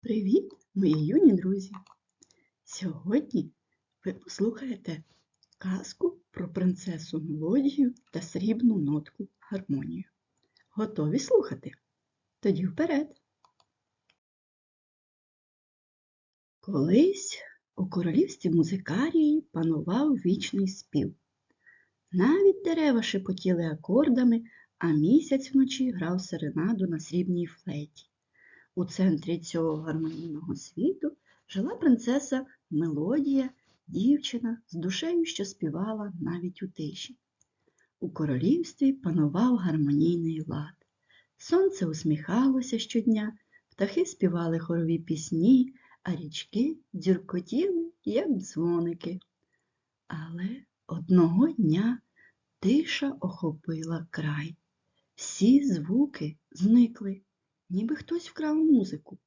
Привіт, мої юні друзі! Сьогодні ви послухаєте казку про принцесу Мелодію та срібну нотку гармонію. Готові слухати? Тоді вперед! Колись у королівстві музикарії панував вічний спів. Навіть дерева шепотіли акордами, а місяць вночі грав серенаду на срібній флейті. У центрі цього гармонійного світу жила принцеса Мелодія, дівчина з душею, що співала навіть у тиші. У королівстві панував гармонійний лад. Сонце усміхалося щодня, птахи співали хорові пісні, а річки дзюркотіли, як дзвоники. Але одного дня тиша охопила край. Всі звуки зникли ніби хтось вкрав музику.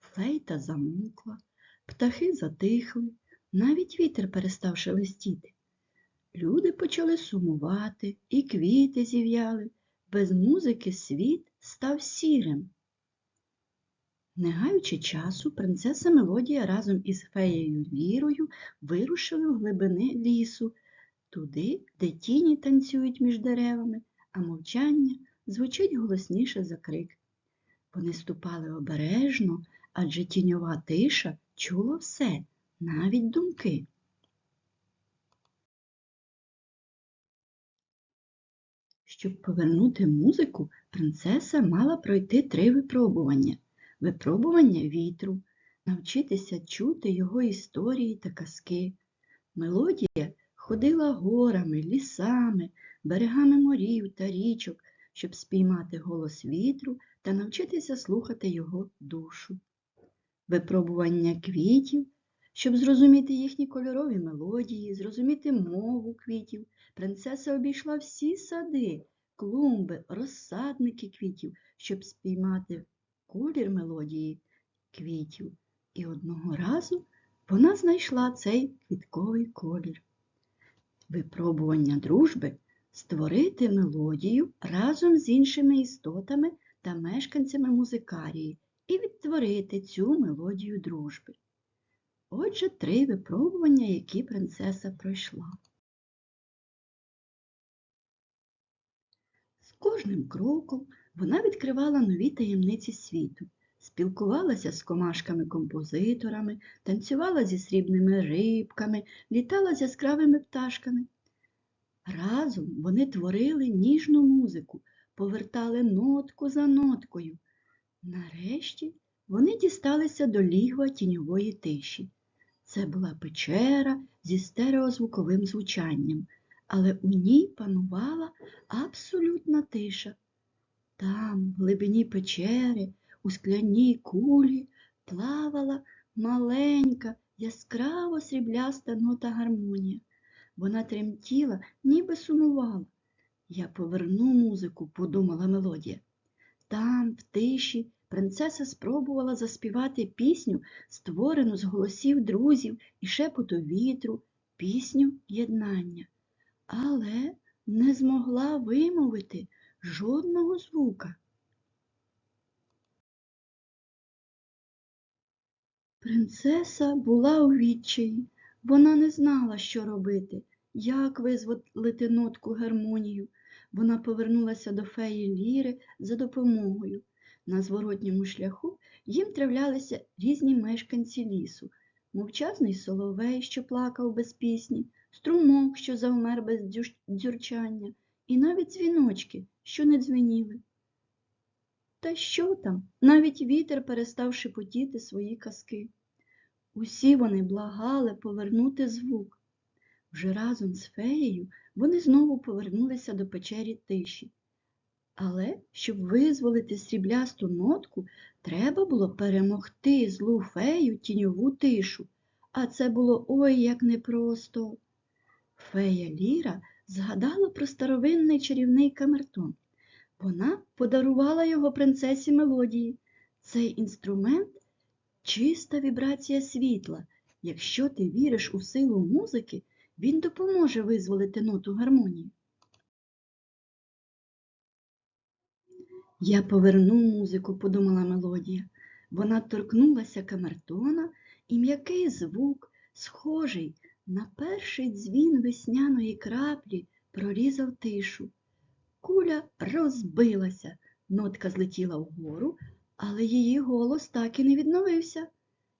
Флейта замовкла, птахи затихли, навіть вітер перестав шелестіти. Люди почали сумувати, і квіти зів'яли. Без музики світ став сірим. Не гаючи часу, принцеса Мелодія разом із феєю Лірою вирушили в глибини лісу, туди, де тіні танцюють між деревами, а мовчання звучить голосніше за крик. Вони ступали обережно, адже тіньова тиша чула все, навіть думки. Щоб повернути музику, принцеса мала пройти три випробування. Випробування вітру, навчитися чути його історії та казки. Мелодія ходила горами, лісами, берегами морів та річок, щоб спіймати голос вітру та навчитися слухати його душу. Випробування квітів, щоб зрозуміти їхні кольорові мелодії, зрозуміти мову квітів, принцеса обійшла всі сади, клумби, розсадники квітів, щоб спіймати колір мелодії квітів. І одного разу вона знайшла цей квітковий колір. Випробування дружби створити мелодію разом з іншими істотами та мешканцями музикарії і відтворити цю мелодію дружби. Отже, три випробування, які принцеса пройшла. З кожним кроком вона відкривала нові таємниці світу, спілкувалася з комашками-композиторами, танцювала зі срібними рибками, літала з яскравими пташками. Разом вони творили ніжну музику, повертали нотку за ноткою. Нарешті вони дісталися до лігва тіньової тиші. Це була печера зі стереозвуковим звучанням, але у ній панувала абсолютна тиша. Там, в глибині печери, у скляній кулі, плавала маленька, яскраво срібляста нота гармонія. Вона тремтіла, ніби сумувала. Я поверну музику, подумала мелодія. Там, в тиші, принцеса спробувала заспівати пісню, створену з голосів друзів і шепоту вітру, пісню єднання, але не змогла вимовити жодного звука. Принцеса була у відчаї. Вона не знала, що робити, як визволити нотку гармонію. Вона повернулася до феї Ліри за допомогою. На зворотньому шляху їм травлялися різні мешканці лісу, мовчазний соловей, що плакав без пісні, струмок, що завмер без дзюрчання, і навіть дзвіночки, що не дзвеніли. Та що там? Навіть вітер перестав шепотіти свої казки. Усі вони благали повернути звук. Вже разом з феєю вони знову повернулися до печері тиші. Але, щоб визволити сріблясту нотку, треба було перемогти злу фею тіньову тишу, а це було ой як непросто. Фея Ліра згадала про старовинний чарівний камертон. Вона подарувала його принцесі Мелодії. Цей інструмент чиста вібрація світла. Якщо ти віриш у силу музики, він допоможе визволити ноту гармонії. Я поверну музику, подумала мелодія. Вона торкнулася камертона, і м'який звук, схожий на перший дзвін весняної краплі, прорізав тишу. Куля розбилася, нотка злетіла вгору, але її голос так і не відновився.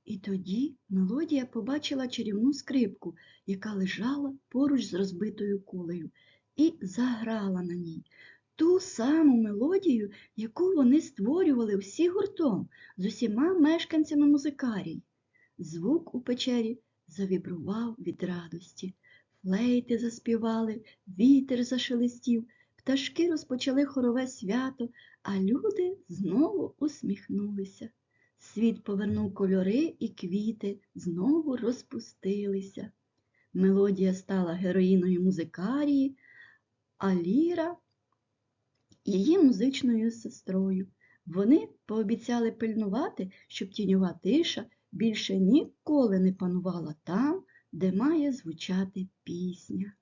І тоді мелодія побачила чарівну скрипку, яка лежала поруч з розбитою кулею, і заграла на ній ту саму мелодію, яку вони створювали всі гуртом з усіма мешканцями музикарій. Звук у печері завібрував від радості. Флейти заспівали, вітер зашелестів, пташки розпочали хорове свято, а люди знову усміхнулися. Світ повернув кольори і квіти знову розпустилися. Мелодія стала героїною музикарії, а Ліра її музичною сестрою. Вони пообіцяли пильнувати, щоб тіньова тиша більше ніколи не панувала там, де має звучати пісня.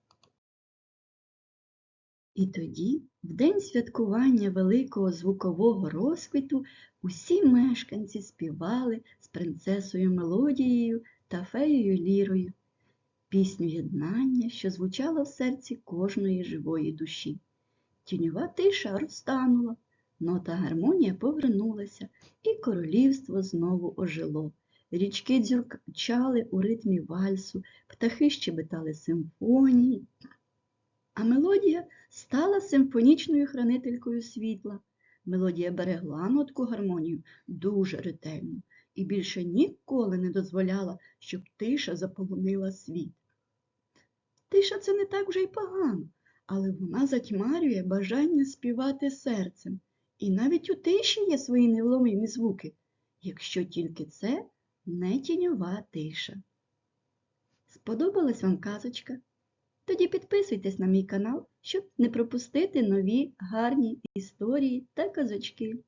І тоді, в день святкування великого звукового розквіту, усі мешканці співали з принцесою Мелодією та феєю Лірою пісню єднання, що звучала в серці кожної живої душі. Тіньова тиша розтанула, нота гармонія повернулася, і королівство знову ожило. Річки дзюрчали у ритмі вальсу, птахи щебетали симфонії, а мелодія стала симфонічною хранителькою світла. Мелодія берегла нотку гармонію дуже ретельно і більше ніколи не дозволяла, щоб тиша заполонила світ. Тиша це не так вже й погано, але вона затьмарює бажання співати серцем. І навіть у тиші є свої невломимі звуки, якщо тільки це не тіньова тиша. Сподобалась вам казочка? Тоді підписуйтесь на мій канал, щоб не пропустити нові гарні історії та казочки.